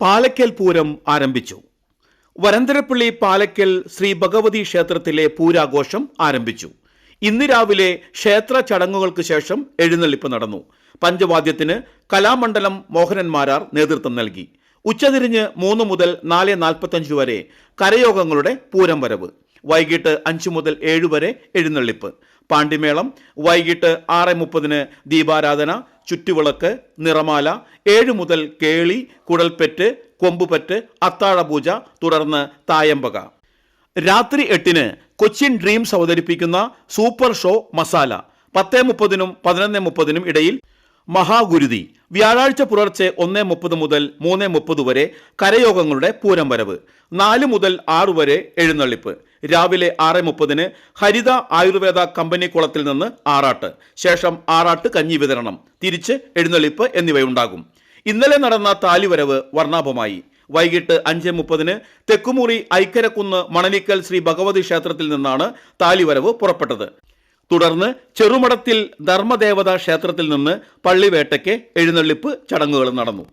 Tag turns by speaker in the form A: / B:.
A: പാലക്കൽ പൂരം ആരംഭിച്ചു. വരന്തരപ്പള്ളി പാലക്കൽ ശ്രീ ഭഗവതി ക്ഷേത്രത്തിലെ പൂരാഘോഷം ആരംഭിച്ചു. ഇന്ന് രാവിലെ ക്ഷേത്ര ചടങ്ങുകൾക്ക് ശേഷം എഴുന്നള്ളിപ്പ് നടന്നു. പഞ്ചവാദ്യത്തിന് കലാമണ്ഡലം മോഹനന്മാരാർ നേതൃത്വം നൽകി. ഉച്ചതിരിഞ്ഞ് മൂന്ന് മുതൽ നാല് നാൽപ്പത്തഞ്ച് വരെ കരയോഗങ്ങളുടെ പൂരം വരവ് വൈകിട്ട് അഞ്ച് മുതൽ ഏഴ് വരെ എഴുന്നള്ളിപ്പ്. പാണ്ടിമേളം വൈകിട്ട് ആറ് മുപ്പതിന് ദീപാരാധന ചുറ്റുവിളക്ക് നിറമാല ഏഴ് മുതൽ കേളി കുടൽപ്പെറ്റ് കൊമ്പുപറ്റ് അത്താഴപൂജ തുടർന്ന് തായമ്പക. രാത്രി എട്ടിന് കൊച്ചിൻ ഡ്രീംസ് അവതരിപ്പിക്കുന്ന സൂപ്പർ ഷോ മസാല. പത്തേ മുപ്പതിനും പതിനൊന്നേ മുപ്പതിനും ഇടയിൽ മഹാഗുരുതി. വ്യാഴാഴ്ച പുലർച്ചെ ഒന്ന് മുപ്പത് മുതൽ മൂന്ന് മുപ്പത് വരെ കരയോഗങ്ങളുടെ പൂരം വരവ് നാല് മുതൽ ആറ് വരെ എഴുന്നള്ളിപ്പ്. രാവിലെ ആറ് മുപ്പതിന് ഹരിത ആയുർവേദ കമ്പനി കുളത്തിൽ നിന്ന് ആറാട്ട്. ശേഷം ആറാട്ട് കഞ്ഞി വിതരണം. തിരിച്ച് എഴുന്നള്ളിപ്പ് എന്നിവയുണ്ടാകും. ഇന്നലെ നടന്ന താലിവരവ് വർണാഭമായി. വൈകിട്ട് അഞ്ച് മുപ്പതിന് തെക്കുമുറി ഐക്കരക്കുന്ന് മണലിക്കൽ ശ്രീ ഭഗവതി ക്ഷേത്രത്തിൽ നിന്നാണ് താലിവരവ് പുറപ്പെട്ടത്. തുടർന്ന് ചെറുമടത്തിൽ ധർമ്മദേവത ക്ഷേത്രത്തിൽ നിന്ന് പള്ളിവേട്ടയ്ക്ക് എഴുന്നള്ളിപ്പ് ചടങ്ങുകൾ നടന്നു.